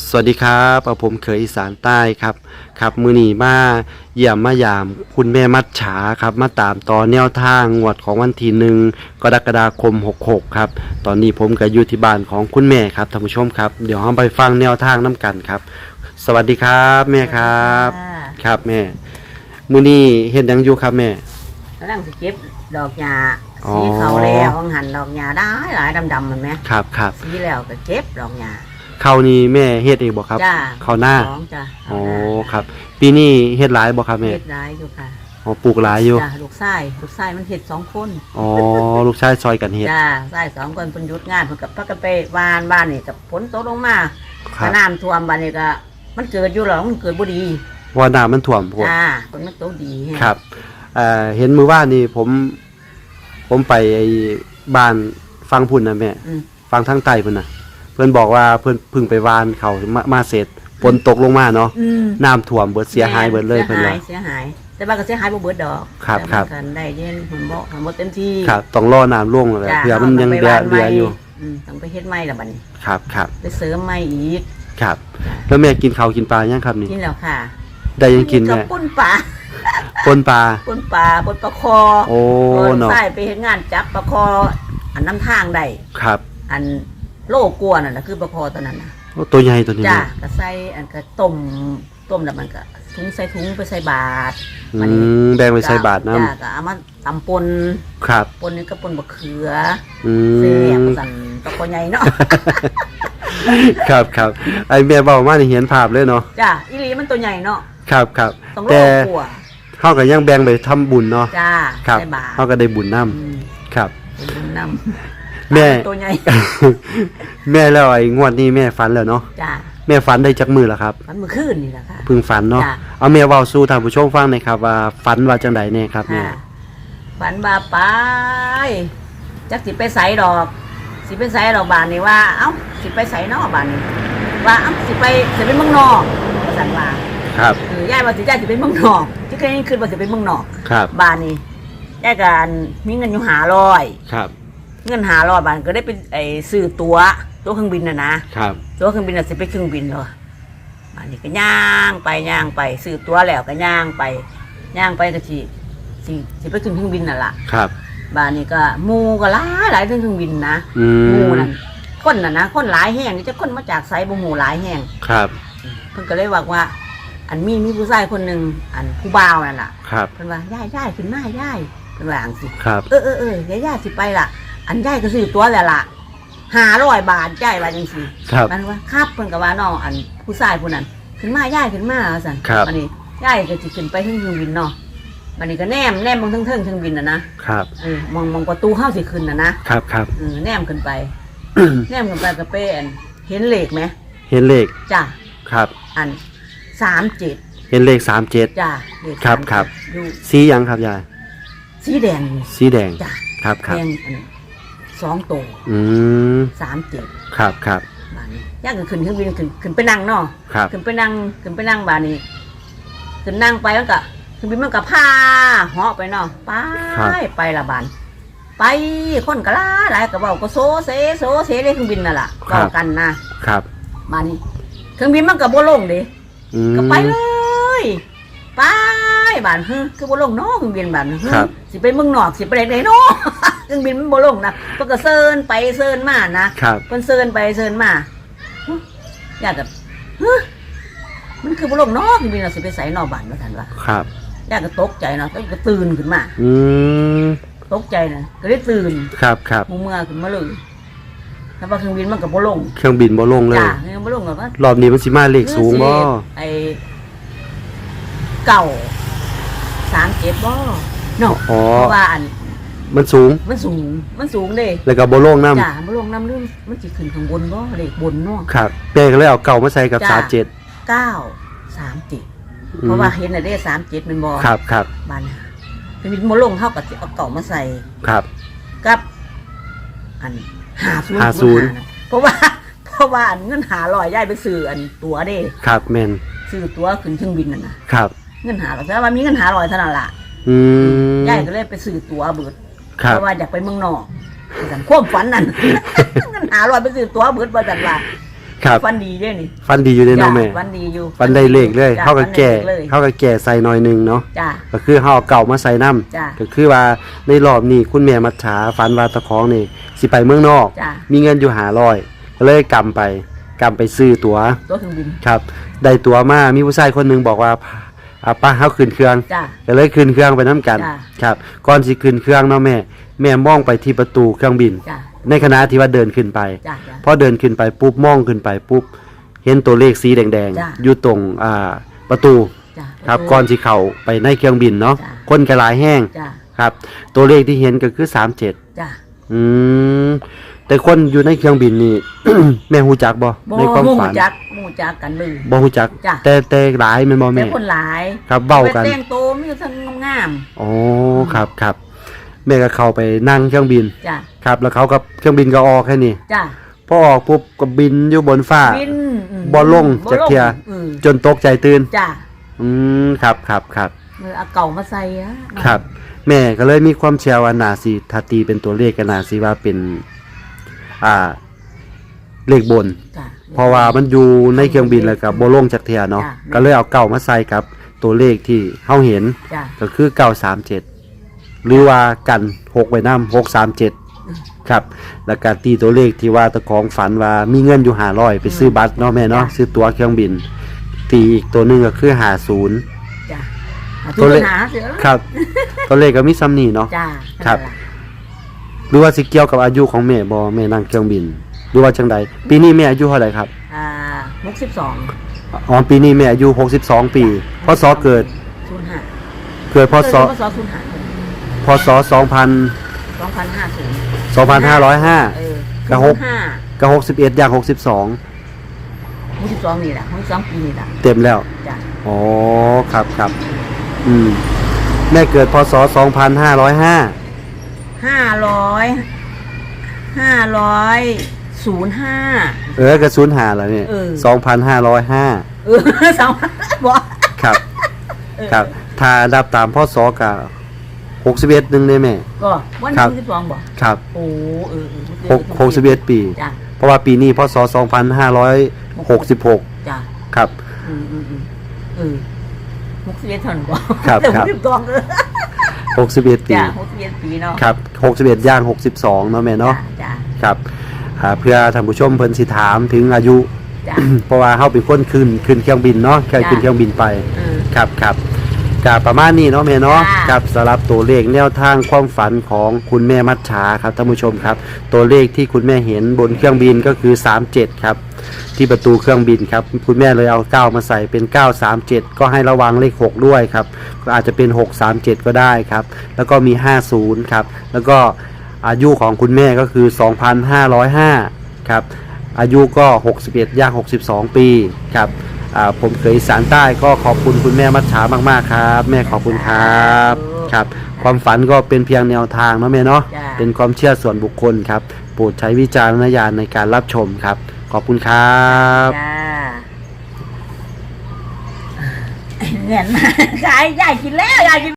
สวัสดีครับเอาผมเคยอีสานใต้ครับครับมือนีมาเยี่ยมมายาม คุณแม่มัดฉาครับมาตามต่อแนวทางงวดของวันที่หนึ่งกรกฎาคม 66 ครับ ตอนนี้ผมก็อยู่ที่บ้านของคุณแม่ครับท่านผู้ชมครับ เดี๋ยวเราไปฟังแนวทางน้ำกันครับ สวัสดีครับแม่ครับครับแม่ มือนี้เห็นยังอยู่ครับแม่กำลังสิเก็บดอกหญ้าอ๋อสีเขาแล้ววังหันดอกหญ้าได้หลายดำๆมันไหมครับครับสีแล้วก็เก็บดอกหญ้าเขานี่แม่เฮ็ดเองบ่ครับจ้าเขาหน้าสองจ้าอ๋อครับ ปีนี้เฮ็ดหลายบ่ครับแม่เฮ็ดหลายอยู่ค่ะอ๋อปลูกหลายอยู่จ้าลูกชายลูกชายมันเฮ็ดสองคนอ๋อลูกชายซอยกันเฮ็ดจ้าชายสองคนเพิ่นหยุดงานเพิ่นกับพักกันไปวานบ้านนี่กับฝนตกลงมาครัก็บน้ำท่วมบ้านนี่ก็มันเกิดอยู่หรอกมันเกิดบ่ดีว่าน้ำมันท่วมพวก จ้าฝนมันตกดีแฮะครับเอ่อเห็นมือว่านนี่ผม ผมไปไอ้บ้านฟังพุ่นนะแม่ อืมฟังทางใต้พุ่นนะ เพื่อนบอกว่าเพื่อนเพึ่งไปวานเขามามาเสร็จฝนตกลงมาเนาะอืมน้ำท่วมเบิดเสียหายเบิดเลยเพิ่นเสียว่าหายเสียหาย แต่ว่าก็เสียหายบ่เบิดดอกครับแต่ครับมันกันได้เย็นผมบ่ผมบ่เต็มที่ครับต้องรอน้ำลงเลยจ้ะเผื่อมันยังาเหลือไปเหลืออยู่อืมต้องไปเฮ็ดใหม่ละบัดนี้ครับครับไปเสริมใหม่อีกครับ แล้วแม่กินข้าวกินปลายังครับนี่กินแล้วค่ะได้ยังกินกัแม่บปุ้นปลาปนปลา ปุ้นปลาปุ้นปลาคอโอ้เนาะใส่ไปเฮ็ดงานจับปลาคอ อันน้ำทางได้ ครับ อัน โลกลัวนั่นน่ะคือปลาคอตัวนั้นน่ะโอ้ตัวใหญ่ตัวนี้จ้านะก็ใส่อันก็ต้มต้มแล้วมันก็ถุงใส่ถุงไปใส่บาตรอืวันนี้มแบ่งไปใส่บาทน้จ้าก็เอามาตำปนำครับ ปนนี่ก็ปนบะเขืออืเสียบมสั่นปลาคอใหญ่เนาะ ครับครับไอแม่เบามานี่เห็นภาพเลยเนาะจ้าอีหลีมันตัวใหญ่เนาะครับครับต้องโลแต่กลัวเฮาก็ยังแบ่งไปทำบุญเนาะจ้าครับใส่บาตรเฮาก็ได้บุญนํอืมครับ เป็นบุญนำ แม่ ตัวใหญ่ แม่แล้วไอ้งวดนี้แม่ฝันแล้วเนาะจ้าแม่ฝันได้จักมือแล้วครับมันเมื่อคืนนี่แหละค่ะ เพิ่งฝันเนาะจ้ะ เอาแม่เว้าสู่ท่านผู้ชมฟังหน่อยครับว่าฝันว่าจังไดแน่ครับแม่ ค่ะฝันบาไปจักสิไปใส่ดอก สิไปใส่ดอกบานนี่ว่า เอ้าสิไปใส่นอกบานนี่ว่าเอ้าสิไปสิไปเมืองนอกว่าสั่นว่าครับ คือยายว่าสิยายสิไปเมืองนอกที่เคยขึ้นว่าสิไปเมืองนอกครับ บานนี่ยายกันมีเงินอยู่หาร้อยครับ เงินหาร้อยบานก็ได้ไปไอ้ซื้อตั๋วตั๋วเครื่องบินน่ะนะครับ ตั๋วเครื่องบินน่ะสิไปเครื่องบินเหรอบานนี้ก็ย่างไปย่างไปซื้อตั๋วแล้วก็ย่างไปย่างไปก็สิสิสิไปขึ้นเครื่องบินน่ะล่ะ ครับ บ้านนี้ก็หมูก็หลายหลายถึงเครื่องบินนะอืหมูมนั่นคนน่ะนะคนหลายแห่งนี่จะคนมาจากไซบ่หมูหลายแห่งครับ เพิ่นก็เลยบอกว่า อันมีมีผู้ชายคนหนึ่งอันผู้บ่าวนั่นล่ะครับ เพิ่นว่าย่ายย่ายขึ้นมาย่ายเพิ่นว่าจังสิครับ เออเออเออย่ายย่ายสิไปล่ะ อันย่ายก็ซื้อตัวแล้วล่ะห้าร้อยบาทย่ายว่าจังสิครับ มันว่าครับเพิ่นก็ว่าน้องอันผู้ชายผู้นั้นขึ้นมาย่ายขึ้นมาว่าซั่นครับ อันนี้ย่ายก็สิขึ้นไปถึงเครื่องบินเนาะอันนี้ก็แนมแนมมองเทิงๆเครื่องบินน่ะนะครับ เออมองมองประตูเข้าสิขึ้นน่ะนะครับครับ เออแนมขึ้นไป แนมขึ้นไปกับเป้นเห็นเหล็กไหมเห็นเลขจ้ะครับ อันสามเจ็ดเห็นเลขสามเจ็ด จ้ะเลขครับ37ครับ อยู่สีหยังครับยายสีแดงสีแดงจ้ะครับครับแดงอัน สองตัวอืมสามเจ็ดครับครับบานนี้ย่างก็ขึ้นเครื่องบินขึ้นขึ้นไปนั่งเนาะครับขึ้นไปนั่งขึ้นไปนั่งบานนี้ขึ้นนั่งไปแล้วก็เครื่องบินมันก็พาเหาะไปเนาะไปไปละบานไปคนก็หลายหลายก็บอกก็โซเซโซเซเลยเครื่องบินน่ะล่ะบอกกันนะครับมานี่เครื่องบินมันก็บ่ลงเด้อืมก็ไปเลยไปบ้านฮึคือบ่ลงเนาะเครื่องบินบ้านฮึครับสิไปเมืองนอกสิไปไหนเนาะเค รื่องบินมันบ่ลงนะเพิ่นก็เซินไปเซินมานะครับ เพิ่นเซินไปเซินมาฮึอยากกับฮึมันคือบ่ลงเนาะเครื่องบินเราสิไปไสนอกบ้านว่าซั่นว่าครับอยากก็ตกใจเนาะก็ตื่นขึ้นมาอืมตกใจนะก็ได้ตื่นครับครับหูเมื่อขึ้นมาเลยแล้วว่าเครื่องบินมันก็บ่ลงเครื่องบินบ่ลงเลย จ้าเนี่ยบ่ลงแล้วก็รอบนี้มันสิมาเลขสูงบ่ไอเก่าสามเจ็ดบ่เนาะ อ๋อ เพราะว่าอัน มันสูง มันสูง มันสูงเด้แล้วก็บ่ลงน้จ้าบ่ลงน้ำลืมมันสิขึ้นข้างบนบ่เด็กบนเนาะำครับแม่ก็เลยเอาเก่ามาใส่กับจ้ะ สามเจ็ดเก้าสามเจ็ดอืมเพราะว่าเห็นน่ะเด้สามเจ็ดมันบ่ครับครับบ้านน่ะเป็นบินบ่ลงเท่ากับสิเอาเก่ามาใส่ครับ กับ อันหาศูนย์ห้าศูนย์ะเพราะว่า เพราะว่าอันเงินหาลอยย้ายไปซื้ออันตั๋วเด้ครับแม่นซื้อตั๋วขึ้นเครื่องบินนั่นน่ะ ครับ เงินหาลอยแต่ว่ามีเงินหาลอยเท่านั้นล่ะอืมยายก็เลยไปซื้อตั๋วเบิด ครัเพบราะว่าอยากไปเมืองนอกสั่นความฝันนั่น เงินหาลอยไปซื้อตั๋วเบิดบ่จันว่าครับฟันดีเด้นี่ฟันดีอยู่ในน้องแม่จ้ะฟันดีอยู่ฟันได้เลขเลยจ้ะเฮาก็แก่ฟันได้ลขเลยเฮาก็แก่ใส่หน่อยหนึงเนาะจ้า ก็คือเฮาเอาเก่ามาใส่น้ำจ้ะก็คือว่าในรอบนี้คุณแม่มัจฉาฝันว่าตะของนี่สิไปเมืองนอก จ้ะ มีเงินอยู่500ก็เลยกำไปกำไปซื้อตั๋ว ตัวเครื่องบิน ครับได้ตั๋วมามีผู้ชายคนหนึงบอกว่า อ่าป้าเฮาขึ้นเครื่องจ้าก็เลยขึ้นเครื่องไปน้กัน จ้ะ ครับ ก่อนสิขึ้นเครื่องเนาะแม่ แม่มองไปที่ประตูเครื่องบิน จ้าในขณะที่ว่าเดินขึ้นไป จ้าจ้าพอเดินขึ้นไปปุ๊บมองขึ้นไปปุ๊บ เห็นตัวเลขสีแดงจ้ะ ๆ อยู่ตรงอ่าประตู จ้าครับ ก่อนสิเข้าไปในเครื่องบินเนาะ จ้ะ คนก็หลายแห้ง จ้าครับ ตัวเลขที่เห็นก็คือ 37 จ้าอืม แต่คนอยู่ในเครื่องบินนี่ แม่ฮู้จักบ่บ่ในความหมู่ฝันจักหมู่จักกันเลย บ่ฮู้จัก จ้ะ แต่แต่หลายแม่นบ่แต่แม่ คนหลายครับเว้ากัน ไปแต่งตัวมีทั้งงามอ๋อครับครับแม่ก็เข้าไปนั่งเครื่องบินๆจ้าครับ แล้วเขาก็เครื่องบินก็ออกแค่นี้จ้าพอออกปุ๊บก็บินอยู่บนฟ้า บินอืมบ่ลงจากเที่ย อืมจนตกใจตื่นจ้าอืมครับครับครับ มือเอาเก่ามาใส่อะครับ แม่ก็เลยมีความเชื่อว่านาสีถ้าตีเป็นตัวเลขก็นาสีว่าเป็น อ่า เลขบน จ้าเพราะว่ามันอยู่ในเครื่องบินแล้วกับโบลงจากเทียเนาะจ้ะ ก็เลยเอาเก่ามาใส่กับ ตัวเลขที่เฮาเห็นจ้าก็คือเก้าสามเจ็ดหรือว่ากันหกไว้น้ำหกสามเจ็ดครับ แล้วก็ตีตัวเลขที่ว่าตะของฝันว่ามีเงินอยู่หาร้อยไปซื้อบัตรเนาะแม่เนาะซื้อตั๋วเครื่องบิน ตีอีกตัวหนึ่งก็คือหาศูนย์ จ้าตัตัววเลเลขขหาเสือครับ ตัวเลขก็มีซ้ำนี่เนาะ จ้าครับ นั่นล่ะ หรือว่าสิเกี่ยวกับอายุของแม่บอแม่นั่งเครื่องบิน หรือว่าจังใดปีนี้แม่อายุเท่าไหร่ครับอ่าหกสิบสองอ๋อปีนี้แม่อายุ 62 ปีพศเกิดศูนย์ห้าเกิดพศพศศูนย์ห้าพศ2000 สองพันห้าศูนย์2505 เออกับหก ห้าก็61อย่าง62หกสิบสองนี่แหละหกสิบสองปีนี่แหละเต็มแล้ว จ้าอ๋อ ครับครับ อืม แม่เกิดพศ 2505 ห้าร้อยห้าร้อยศูนย์ห้า เออกระสุนหาแล้วเนี่ยเออ2505เออสองบอกครับ เออครับถ้านับตามพศก็61นึงได้แม่ก็วันครับ ที่สิบสองบอกครับโอ้เออเออหกหกสิบเอ็ดปี จ้าเพราะว่าปีนี้พศ2566จ้าครับ อืมอืมอืมเออหกสิบเอ็ดเท่านั้นบอกครับแต่ครับหกสิบสองเออ 61ปี จ้าหกสิบเอ็ดปีเนาะครับ61ย่าง62เนาะแม่เนาะ จ้าครับอ่าเพื่อท่านผู้ชมเพิ่นสิถามถึงอายุ จ้าเพราะว่าเฮาเป็นคนขึ้นขึ้นเครื่องบินเนาะเคยขึ้นเครื่องบินไป เออ ครับครับกับประมาณนี้เนาะแม่เนาะจ้าครับสำหรับตัวเลขแนวทางความฝันของคุณแม่มัชชาครับท่านผู้ชมครับ ตัวเลขที่คุณแม่เห็นบนเครื่องบินก็คือ 37 ครับ ที่ประตูเครื่องบินครับคุณแม่เลยเอา 9 มาใส่เป็น 937 ก็ให้ระวังเลข 6 ด้วยครับ ก็อาจจะเป็น 637 ก็ได้ครับ แล้วก็มี 50 ครับ แล้วก็อายุของคุณแม่ก็คือ 2,505 ครับ อายุก็ 61ย่าง62 ปีครับอ่าผมเคยอีสารใต้ก็ขอบคุณคุณแม่มัชชามากๆครับ แม่ขอบคุณครับครับ ความฝันก็เป็นเพียงแนวทางเนาะแม่เนาะจ้าเป็นความเชื่อส่วนบุคคลครับโปรดใช้วิจารณญาณในการรับชมครับ ขอบคุณครับจ้าเงี้ยนะยายยายกินแล้วยายกิน